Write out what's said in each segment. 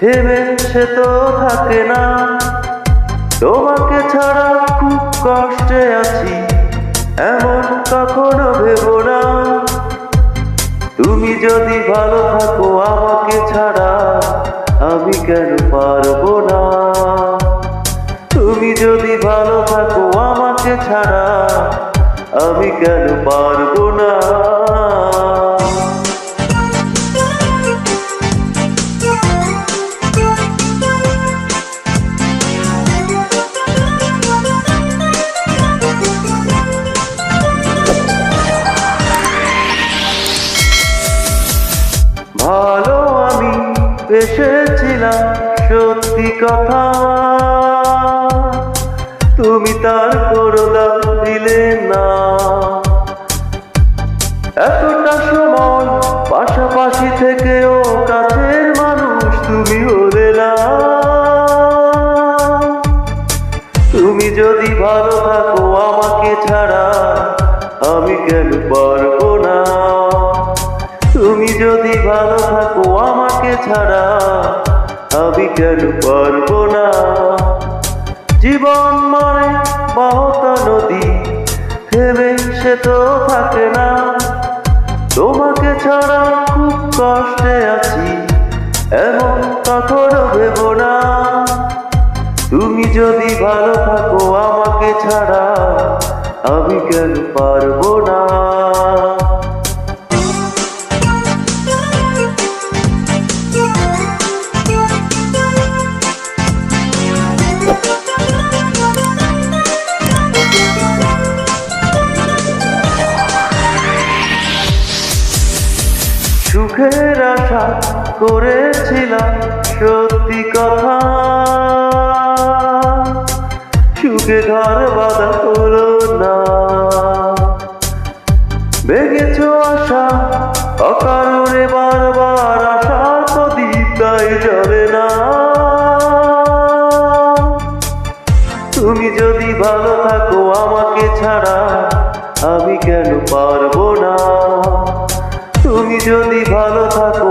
থেমে সে তো থাকে না। তোমাকে ছাড়া খুব কষ্টে আছি, এমন কখনো ভেব না। তুমি যদি ভালো থাকো আমাকে ছাড়া, আমি কেন পারব না? তুমি যদি ভালো থাকো আমাকে ছাড়া, আমি কেন পারব না? এসেছিলাম সত্যি কথা। তুমি তার করদা দিলে না। এতটা সময় পাশাপাশি থেকেও কাছের মানুষ তুমি হলে না। তুমি যদি ভালো থাকো আমাকে ছাড়া, আমি কেন পারব না? তুমি যদি ভালো থাকো ছাড়া আমি কেন পারব না? জীবন মানে বহতা নদী, ভেবে সে তো থাকে না। তোমাকে ছাড়া খুব কষ্টে আছি, এমন কখনো ভেব না। তুমি যদি ভালো থাকো আমাকে ছাড়া, আমি কেন পারব না? করেছিলাম সত্যি কথা। সুখে ঘর বাঁধা হলো না। ভেঙেছ আশা, অকারণে বারবার আশা তো দিদাই যাবে না। তুমি যদি ভালো থাকো আমাকে ছাড়া, আমি কেন পারব না? তুমি যদি ভালো থাকো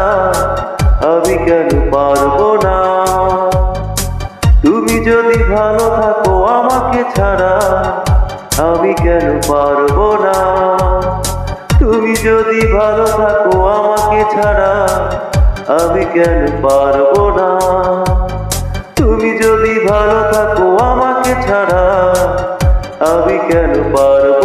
যদি ভালো থাকো আমাকে ছাড়া, আমি কেন পারব না? তুমি যদি ভালো থাকো আমাকে ছাড়া, আমি কেন পারব না? তুমি যদি ভালো থাকো আমাকে ছাড়া, আমি কেন পারব